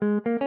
ส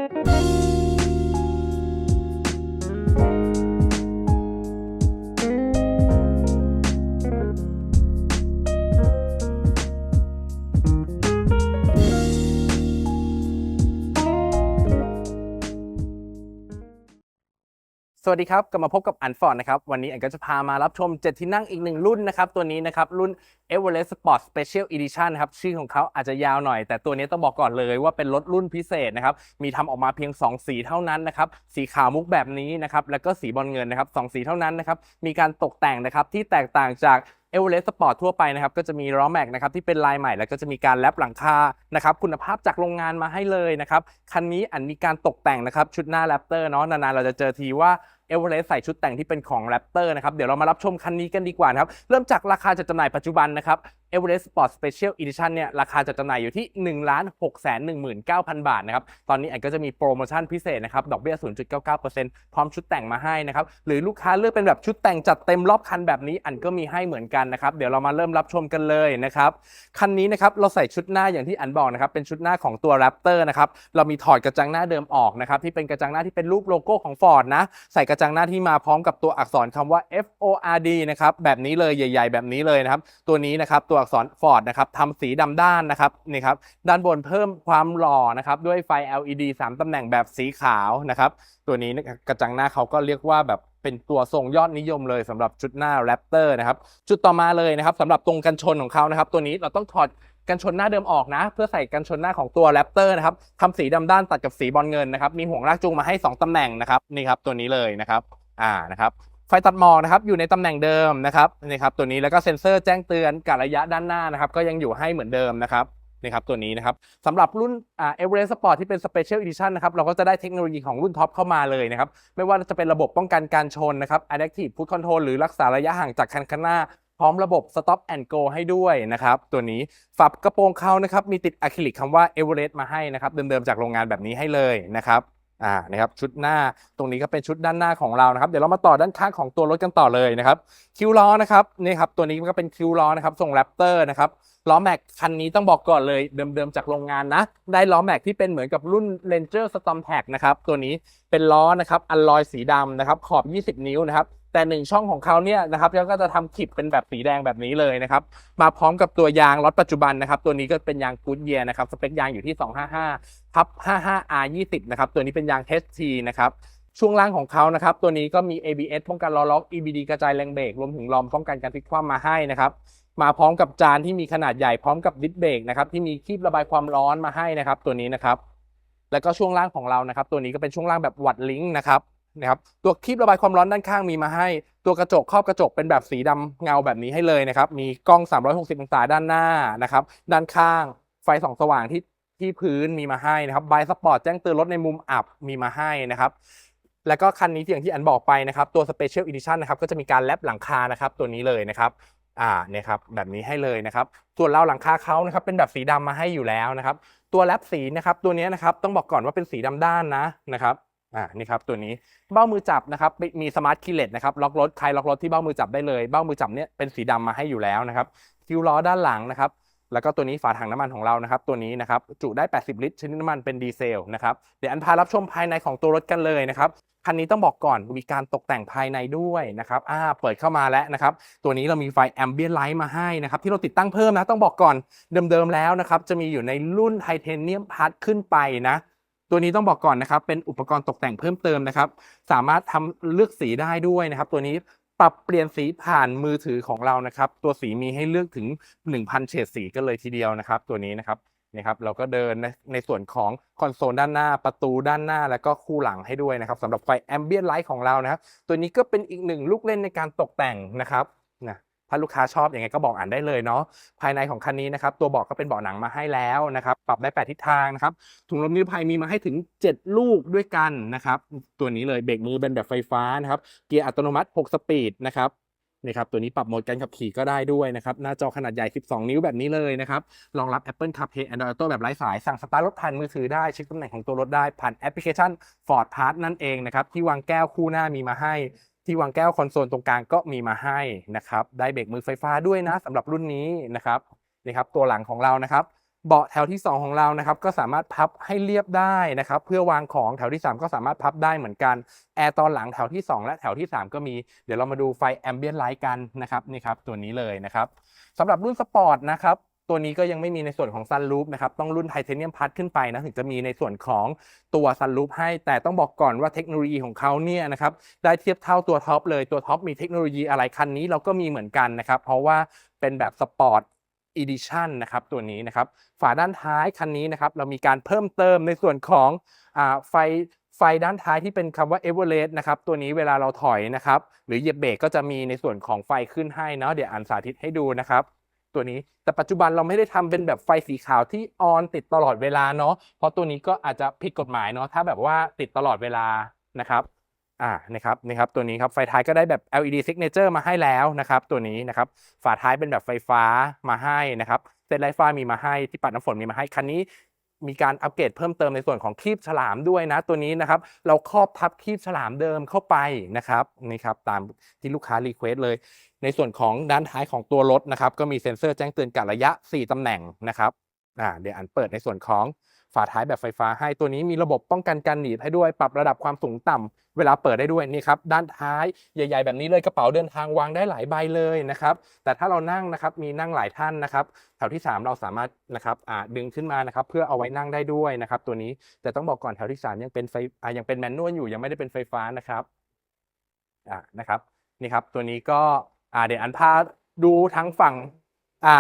วัสดีครับกลับมาพบกับอันฟอร์ดนะครับวันนี้อันก็จะพามารับชม 7 ที่นั่งอีกหนึ่งรุ่นนะครับ ตัวนี้นะครับ รุ่น Everest Sport Special Edition นะครับ ชื่อของเขาอาจจะยาวหน่อย แต่ตัวนี้ต้องบอกก่อนเลยว่าเป็นรถรุ่นพิเศษนะครับ มีทำออกมาเพียง 2 สีเท่านั้นนะครับ สีขาวมุกแบบนี้นะครับ แล้วก็สีบอลเงินนะครับสองสีเท่านั้นนะครับ มีการตกแต่งนะครับที่แตกต่างจากเอเวอเรสต์สปอร์ตทั่วไปนะครับก็จะมีล้อแม็กนะครับที่เป็นลายใหม่แล้วก็จะมีการแลปหลังคานะครับคุณภาพจากโรงงานมาให้เลยนะครับคันนี้อันมีการตกแต่งนะครับชุดหน้าแรปเตอร์เนาะนานๆเราจะเจอทีว่า เอเวอเรสต์ใส่ชุดแต่งที่เป็นของแรปเตอร์นะครับเดี๋ยวเรามารับชมคันนี้กันดีกว่านะครับเริ่มจากราคาจัดจำหน่ายปัจจุบันนะครับเอเวอเรสต์สปอร์ตสเปเชียลอีดิชันเนี่ยราคาจัดจำหน่ายอยู่ที่1นึ่งล้านหกแสนหนึ่งหมื่นเก้าพันบาทนะครับ ตอนนี้อันก็จะมีโปรโมชั่นพิเศษนะครับ ดอกเบี้ย 0.99%พร้อมชุดแต่งมาให้นะครับ หรือลูกค้าเลือกเป็นแบบชุดแต่งจัดเต็มรอบคันแบบนี้อันก็มีให้เหมือนกันนะครับ เดี๋ยวเรามาเริ่มรับชมกันเลยนะครับ คันนี้นะครับเราใส่ชุดหน้าอย่างที่อันบอกนะครับ เป็นชุดหน้าของตัว Raptor นะครับ เรามีถอดกระจังหน้าเดิมออกนะครับที่เป็นกระจังหน้าที่เป็นรูปโลโก้ของ Ford นะ ใส่กระจังหน้าที่มาพร้อมกับตัวอักษรคำว่า F O R D นะครับแบบนี้เลยใหญ่ ๆ แบบนี้เลยนะครับตัวนี้นะครับตัวอักษร Ford นะครับทำสีดำด้านนะครับนี่ครับด้านบนเพิ่มความหล่อนะครับด้วยไฟ LED 3ตำแหน่งแบบสีขาวนะครับตัวนี้กระจังหน้าเขาก็เรียกว่าแบบเป็นตัวทรงยอดนิยมเลยสำหรับชุดหน้า Raptor นะครับจุดต่อมาเลยนะครับสำหรับตรงกันชนของเขานะครับตัวนี้เราต้องถอดกันชนหน้าเดิมออกนะ เพื่อใส่กันชนหน้าของตัวแรปเตอร์นะครับทำสีดำด้านตัดกับสีบอลเงินนะครับมีห่วงลากจูงมาให้ 2ตำแหน่งนะครับนี่ครับตัวนี้เลยนะครับอ่านะครับ ไฟตัดหมอกนะครับอยู่ในตำแหน่งเดิมนะครับนี่ครับตัวนี้แล้วก็เซ็นเซอร์แจ้งเตือนกะระยะด้านหน้านะครับก็ยังอยู่ให้เหมือนเดิมนะครับนี่ครับตัวนี้นะครับสำหรับรุ่นอ่าเอเวอเรสต์สปอร์ตที่เป็น Special Edition นะครับเราก็จะได้เทคโนโลยีของรุ่นท็อปเข้ามาเลยนะครับไม่ว่าจะเป็นระบบป้องกันการชนนะครับ Adaptive Cruise Control หรือรักษาระยะห่างจากคันข้างหน้า พร้อมระบบ Stop and Go ให้ด้วยนะครับตัวนี้ฝับกระโปรงเขานะครับมีติดอะคริลิกคำว่า Everest มาให้นะครับเดิมๆจากโรงงานแบบนี้ให้เลยนะครับ อ่านะครับชุดหน้าตรงนี้ก็เป็นชุดด้านหน้าของเรานะครับเดี๋ยวเรามาต่อด้านข้างของตัวรถกันต่อเลยนะครับคิวล้อนะครับนี่ครับตัวนี้ก็เป็นคิวล้อนะครับทรงแรปเตอร์นะครับล้อแม็กคันนี้ต้องบอกก่อนเลยเดิมๆจากโรงงานนะ ได้ล้อแม็กที่เป็นเหมือนกับรุ่น Ranger Storm Pack นะครับตัวนี้เป็นล้อนะครับอัลลอยสีดำนะครับขอบ 20 นิ้วนะครับ แต่หนึ่งช่องของเขาเนี่ยนะครับแล้วก็จะทำขีดเป็นแบบสีแดงแบบนี้เลยนะครับ มาพร้อมกับตัวยางรถปัจจุบันนะครับ ตัวนี้ก็เป็นยาง Goodyear นะครับ สเปคยางอยู่ที่ 255ทับ 55R20 นะครับ ตัวนี้เป็นยาง HT นะครับช่วงล่างของเขานะครับ ตัวนี้ก็มี ABS ป้องกันล้อล็อก EBD กระจายแรงเบรกรวมถึงลอมป้องกันการพลิกคว่ำมาให้นะครับมาพร้อมกับจานที่มีขนาดใหญ่พร้อมกับดิสเบรกนะครับที่มีคีบระบายความร้อนมาให้นะครับ ตัวนี้นะครับ แล้วก็ช่วงล่างของเรานะครับ ตัวนี้ก็เป็นช่วงล่างแบบวัดลิงก์นะครับ นะครับตัวคลิประบายความร้อนด้านข้างมีมาให้ ตัวกระจกครอบกระจกเป็นแบบสีดำเงาแบบนี้ให้เลยนะครับ มีกล้อง 360 องศาด้านหน้านะครับ ด้านข้างไฟส่องสว่างที่ที่พื้นมีมาให้นะครับบายสปอร์ตแจ้งเตือนรถในมุมอับมีมาให้นะครับแล้วก็คันนี้ที่อย่างที่อันบอกไปนะครับ ตัว Special Edition นะครับก็จะมีการแลปหลังคานะครับ ตัวนี้เลยนะครับอ่าเนี่ยครับแบบนี้ให้เลยนะครับ ส่วนเราหลังคาเขานะครับเป็นแบบสีดำมาให้อยู่แล้วนะครับ ตัวแรปสีนะครับ ตัวนี้นะครับต้องบอกก่อนว่าเป็นสีดำด้านนะนะครับ อ่านี่ครับตัวนี้เบ้ามือจับนะครับมีสมาร์ทคีเลสนะครับล็อกรถใครล็อกรถที่เบ้ามือจับได้เลยเบ้ามือจับเนี่ยเป็นสีดำมาให้อยู่แล้วนะครับคิวล้อด้านหลังนะครับแล้วก็ตัวนี้ฝาถังน้ำมันของเรานะครับ ตัวนี้นะครับจุได้ 80 ลิตรชนิดน้ำมันเป็นดีเซลนะครับเดี๋ยวอันพารับชมภายในของตัวรถกันเลยนะครับคันนี้ต้องบอกก่อนมีการตกแต่งภายในด้วยนะครับอ่าเปิดเข้ามาแล้วนะครับ ตัวนี้เรามีไฟแอมเบียนไลท์มาให้นะครับที่เราติดตั้งเพิ่มนะต้องบอกก่อนเดิมๆแล้วนะครับจะมีอยู่ในรุ่นไทเทเนียมพัดขึ้นไปนะ ตัวนี้ต้องบอกก่อนนะครับ เป็นอุปกรณ์ตกแต่งเพิ่มเติมนะครับ สามารถทำเลือกสีได้ด้วยนะครับ ตัวนี้ปรับเปลี่ยนสีผ่านมือถือของเรานะครับ ตัวสีมีให้เลือกถึง 1,000 เฉดสีกันเลยทีเดียวนะครับ ตัวนี้นะครับนี่ครับเราก็เดินในในส่วนของคอนโซลด้านหน้าประตูด้านหน้า แล้วก็คู่หลังให้ด้วยนะครับสำหรับไฟแอมเบียนไลท์ของเรานะครับ ตัวนี้ก็เป็นอีกหนึ่งลูกเล่นในการตกแต่งนะครับนะ ถ้าลูกค้าชอบอยังไงก็บอกอ่านได้เลยเนาะภายในของคันนี้นะครับตัวเบาะก็เป็นเบาะหนังมาให้แล้วนะครับปรับได้ 8 ทิศทางนะครับถุงลมนิรภัยมีมาให้ถึง 7 ลูกด้วยกันนะครับตัวนี้เลยเบรกมือเป็นแบบไฟฟ้านะครับเกียร์อัตโนมัติ 6 สปีดนะครับนี่ครับตัวนี้ปรับโหมดการขับขี่ก็ได้ด้วยนะครับ หน้าจอขนาดใหญ่ 12 นิ้วแบบนี้เลยนะครับรองรับ Apple CarPlay Android Auto แบบไร้สาย สั่งสตาร์ทรถผ่านมือถือได้ เช็คตำแหน่งของตัวรถได้ผ่านแอปพลิเคชัน Ford Pass นั่นเองนะครับ ที่วางแก้วคู่หน้ามีมาให้ ที่วางแก้วคอนโซลตรงกลางก็มีมาให้นะครับ ได้เบรกมือไฟฟ้าด้วยนะสำหรับรุ่นนี้นะครับนี่ครับ ตัวหลังของเรานะครับ เบาะแถวที่ 2 ของเรานะครับ ก็สามารถพับให้เรียบได้นะครับ เพื่อวางของแถวที่ 3 ก็สามารถพับได้เหมือนกันแอร์ตอนหลังแถวที่ 2 และแถวที่ 3 ก็มีเดี๋ยวเรามาดูไฟแอมเบียนไลท์กันนะครับนี่ครับตัวนี้เลยนะครับสำหรับรุ่นสปอร์ตนะครับ ตัวนี้ก็ยังไม่มีในส่วนของซันรูฟนะครับต้องรุ่นไทเทเนียมพัดขึ้นไปนะถึงจะมีในส่วนของตัวซันรูฟให้ แต่ต้องบอกก่อนว่าเทคโนโลยีของเขาเนี่ยนะครับได้เทียบเท่าตัวท็อปเลยตัวท็อปมีเทคโนโลยีอะไรคันนี้เราก็มีเหมือนกันนะครับเพราะว่าเป็นแบบสปอร์ต Edition นะครับตัวนี้นะครับฝาด้านท้ายคันนี้นะครับเรามีการเพิ่มเติมในส่วนของอไฟไฟด้านท้ายที่เป็นคำว่า Everest นะครับตัวนี้เวลาเราถอยนะครับหรือเหยียบเบรกก็จะมีในส่วนของไฟขึ้นให้เนาะเดี๋ยวอ่านสาธิตให้ดูนะครับ ตัวนี้ แต่ปัจจุบันเราไม่ได้ทำเป็นแบบไฟสีขาวที่ออนติดตลอดเวลาเนาะเพราะตัวนี้ก็อาจจะผิดกฎหมายเนาะถ้าแบบว่าติดตลอดเวลานะครับอ่านะครับนะครับตัวนี้ครับไฟท้ายก็ได้แบบ LED signature มาให้แล้วนะครับตัวนี้นะครับฝาท้ายเป็นแบบไฟฟ้ามาให้นะครับเซตไลฟ้ามีมาให้ที่ปัดน้ำฝนมีมาให้คันนี้ มีการอัปเกรดเพิ่มเติมในส่วนของครีบฉลามด้วยนะตัวนี้นะครับ เราครอบทับครีบฉลามเดิมเข้าไปนะครับนี่ครับตามที่ลูกค้ารีเควสเลย ในส่วนของด้านท้ายของตัวรถนะครับ ก็มีเซ็นเซอร์แจ้งเตือนการระยะ 4ตำแหน่งนะครับ อ่าเดี๋ยวอันเปิดในส่วนของฝาท้ายแบบไฟฟ้าให้ตัวนี้มีระบบป้องกันการหนีบให้ด้วยปรับระดับความสูงต่ำเวลาเปิดได้ด้วยนี่ครับด้านท้ายใหญ่ ๆ แบบนี้เลยกระเป๋าเดินทางวางได้หลายใบเลยนะครับแต่ถ้าเรานั่งนะครับมีนั่งหลายท่านนะครับแถวที่ 3 เราสามารถนะครับอ่าดึงขึ้นมานะครับเพื่อเอาไว้นั่งได้ด้วยนะครับตัวนี้แต่ต้องบอกก่อนแถวที่ 3 ยังเป็นไฟยังเป็นแมนนวลอยู่ยังไม่ได้เป็นไฟฟ้านะครับอ่านะครับนี่ครับตัวนี้ก็อ่าเดี๋ยวอันพาดูทั้งฝั่งอ่า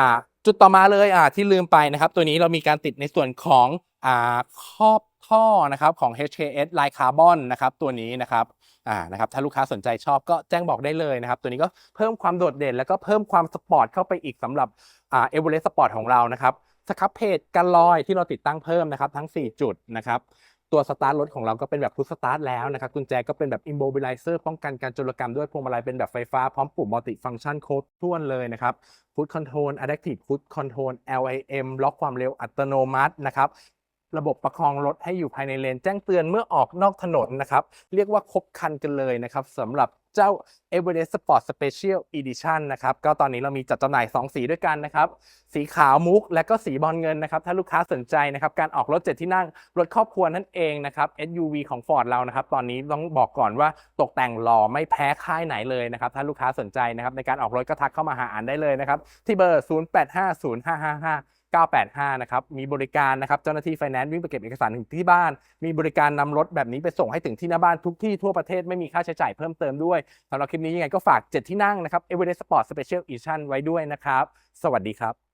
จุดต่อมาเลยอ่าที่ลืมไปนะครับ ตัวนี้เรามีการติดในส่วนของอ่าครอบท่อนะครับของ HKS ลายคาร์บอนนะครับตัวนี้นะครับอ่านะครับถ้าลูกค้าสนใจชอบก็แจ้งบอกได้เลยนะครับ ตัวนี้ก็เพิ่มความโดดเด่น แล้วก็เพิ่มความสปอร์ตเข้าไปอีกสำหรับอ่าเอเวอเรสต์สปอร์ตของเรานะครับสครับเพจกันลอยที่เราติดตั้งเพิ่มนะครับทั้ง 4 จุดนะครับ ตัวสตาร์ทรถของเราก็เป็นแบบพุทสตาร์ทแล้วนะครับกุญแจก็เป็นแบบอินโบลิเลสเตอร์ป้องกันการโจรกรรมด้วยพวงมาลัยเป็นแบบไฟฟ้าพร้อมปุ่ม multi function ครบถ้วนเลยนะครับฟุตคอนโทรลอะแดปตีฟฟุตคอนโทรล LIM ล็อกความเร็วอัตโนมัตินะครับระบบประคองรถให้อยู่ภายในเลน แจ้งเตือนเมื่อออกนอกถนนนะครับ เรียกว่าครบครันกันเลยนะครับสำหรับ เจ้า Everest Sport Special Edition นะครับ ก็ตอนนี้เรามีจัดจำหน่าย 2 สีด้วยกันนะครับ สีขาวมุก และก็สีบอลเงินนะครับ ถ้าลูกค้าสนใจนะครับ การออกรถ 7 ที่นั่ง รถครอบครัวนั่นเองนะครับ SUV ของ Ford เรานะครับ ตอนนี้ต้องบอกก่อนว่าตกแต่งหล่อไม่แพ้ค่ายไหนเลยนะครับ ถ้าลูกค้าสนใจนะครับในการออกรถก็ทักเข้ามาหาอันได้เลยนะครับที่เบอร์ 985 นะครับ มีบริการนะครับ เจ้าหน้าที่ไฟแนนซ์วิ่งไปเก็บเอกสารถึงที่บ้าน มีบริการนำรถแบบนี้ไปส่งให้ถึงที่หน้าบ้านทุกที่ทั่วประเทศไม่มีค่าใช้จ่ายเพิ่มเติมด้วยสำหรับคลิปนี้ยังไงก็ฝาก 7 ที่นั่งนะครับ Everest Sport Special Edition ไว้ด้วยนะครับ สวัสดีครับ